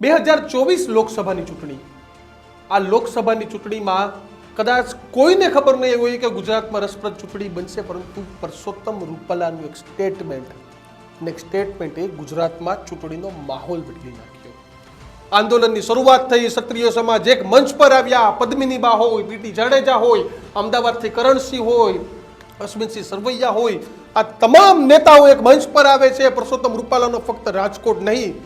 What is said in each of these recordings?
બે હજાર ચોવીસ લોકસભાની ચૂંટણી. આ લોકસભાની ચૂંટણીમાં કદાચ કોઈને ખબર નહીં હોય કે ગુજરાતમાં રસપ્રદ ચૂંટણી બનશે, પરંતુ પરસોત્તમ રૂપાલાનું એક સ્ટેટમેન્ટ અને એક સ્ટેટમેન્ટે ગુજરાતમાં ચૂંટણીનો માહોલ બદલી નાખ્યો. આંદોલનની શરૂઆત થઈ, ક્ષત્રિય સમાજ એક મંચ પર આવ્યા પદ્મિની બા હોય પીટી જાડેજા હોય, અમદાવાદથી કરણસિંહ હોય, અશ્વિનસિંહ સરવૈયા હોય, આ તમામ નેતાઓ એક મંચ પર આવે છે. પરસોત્તમ રૂપાલાનો ફક્ત રાજકોટ નહીં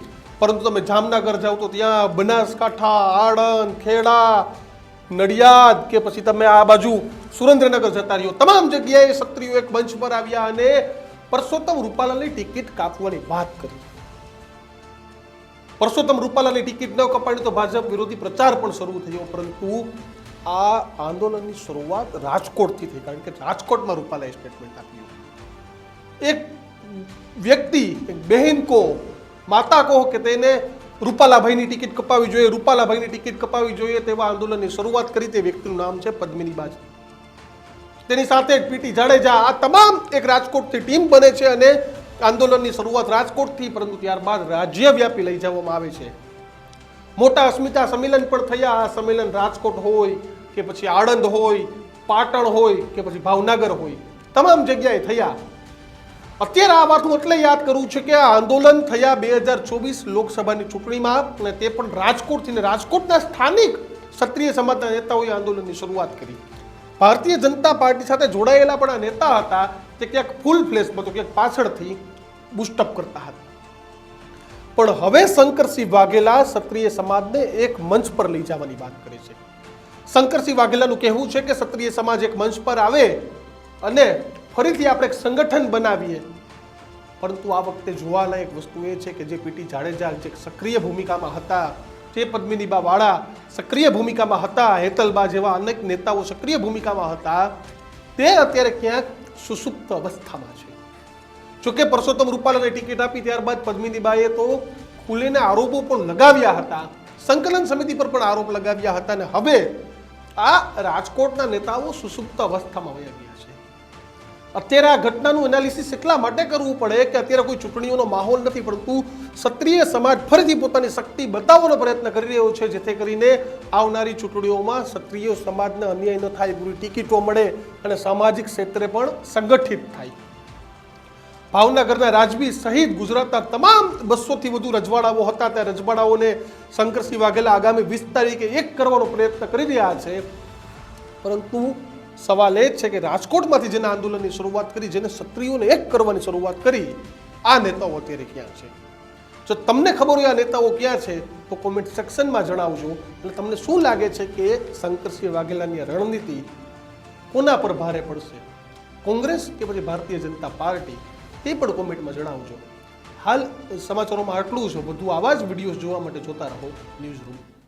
પરંતુ તમે જામનગર જાઓ તો ત્યાં બનાસકાંઠા, આણંદ, ખેડા, નડિયાદ કે પછી તમે આ બાજુ સુરેન્દ્રનગર જતા રહ્યો. તમામ જગ્યાએ ક્ષત્રિયો એક મંચ પર આવ્યા અને પરસોત્તમ રૂપાલાની ટિકિટ કાપવાની વાત કરી. પરસોત્તમ રૂપાલાની ટિકિટ ન કપાણી તો ભાજપ વિરોધી પ્રચાર પણ શરૂ થયો, પરંતુ આ આંદોલનની શરૂઆત રાજકોટથી થઈ, કારણ કે રાજકોટમાં રૂપાલાએ સ્ટેટમેન્ટ આપ્યું એક વ્યક્તિ, એક બહેન કો માતા કહો કે તેને રૂપાલાભાઈની ટિકિટ કપાવી જોઈએ, રૂપાલાભાઈની ટિકિટ કપાવી જોઈએ તેવા આંદોલનની શરૂઆત કરી તે વ્યક્તિનું નામ છે પદ્મિની બાજ. તેની સાથે જ પીટી જાડેજા આ તમામ એક રાજકોટથી ટીમ બને છે અને આંદોલનની શરૂઆત રાજકોટથી પરંતુ ત્યારબાદ રાજ્યવ્યાપી લઈ જવામાં આવે છે. મોટા અસ્મિતા સંમેલન પણ થયા. આ સંમેલન રાજકોટ હોય કે પછી આણંદ હોય, પાટણ હોય કે પછી ભાવનગર હોય. તમામ જગ્યાએ થયા. અત્યારે આ વાતનું એટલે યાદ કરું છું કે આ આંદોલન થયા બે હજાર ચોવીસ લોકસભાની ચૂંટણીમાં અને તે પણ રાજકોટથી ને રાજકોટના સ્થાનિક ક્ષત્રિય સમાજના નેતાઓએ આંદોલનની શરૂઆત કરી. ભારતીય જનતા પાર્ટી સાથે જોડાયેલા પણ આ નેતા હતા, તે ક્યાંક ફૂલ ફ્લેશમાં તો ક્યાંક પાછળથી બુસ્ટઅપ કરતા હતા. પણ હવે શંકરસિંહ વાઘેલા ક્ષત્રિય સમાજને એક મંચ પર લઈ જવાની વાત કરે છે. શંકરસિંહ વાઘેલાનું કહેવું છે કે ક્ષત્રિય સમાજ એક મંચ પર આવે અને ફરીથી આપણે એક સંગઠન બનાવીએ. પરંતુ આ વખતે જોવાલાયક વસ્તુ એ છે કે જે પીટી જાડેજા જે સક્રિય ભૂમિકામાં હતા, જે પદ્મિનીબા વાળા સક્રિય ભૂમિકામાં હતા, હેતલબા જેવા અનેક નેતાઓ સક્રિય ભૂમિકામાં હતા, તે અત્યારે ક્યાંક સુસુપ્ત અવસ્થામાં છે. જોકે પરસોત્તમ રૂપાલાને ટિકિટ આપી ત્યારબાદ પદ્મિનીબાએ તો ખુલીને આરોપો પણ લગાવ્યા હતા. સંકલન સમિતિ પર પણ આરોપ લગાવ્યા હતા અને હવે આ રાજકોટના નેતાઓ સુસુપ્ત અવસ્થામાં વહી ગયા છે. અત્યારે આ ઘટનાનું એનાલિસિસ એટલા માટે કરવું પડે કે અત્યારે કોઈ ચૂંટણીઓનો માહોલ નથી પરંતુ ક્ષત્રિય સમાજ ફરીથી પોતાની શક્તિ બતાવવાનો પ્રયત્ન કરી રહ્યો છે, જેથી કરીને આવનારી ચૂંટણીઓમાં ક્ષત્રિય સમાજને અન્યાય ન થાય પૂરી ટિકિટો મળે અને સામાજિક ક્ષેત્રે પણ સંગઠિત થાય. ભાવનગરના રાજવી સહિત ગુજરાતના તમામ બસોથી વધુ રજવાડાઓ હતા. ત્યાં રજવાડાઓને શંકરસિંહ વાઘેલા આગામી વીસ તારીખે એક કરવાનો પ્રયત્ન કરી રહ્યા છે. પરંતુ સવાલ એ જ છે કે રાજકોટમાંથી જેના આંદોલનની શરૂઆત કરી, જેને ક્ષત્રિયોને એક કરવાની શરૂઆત કરી, આ નેતાઓ અત્યારે ક્યાં છે? જો તમને ખબર હોય આ નેતાઓ ક્યાં છે, તો કોમેન્ટ સેક્શનમાં જણાવજો. એટલે તમને શું લાગે છે કે શંકરસિંહ વાઘેલાની રણનીતિ કોના પર ભારે પડશે? કોંગ્રેસ કે પછી ભારતીય જનતા પાર્ટી? તે પણ કોમેન્ટમાં જણાવજો. હાલ સમાચારોમાં આટલું જ. બધું આવા જ વિડીયોઝ જોવા માટે જોતા રહો. News room.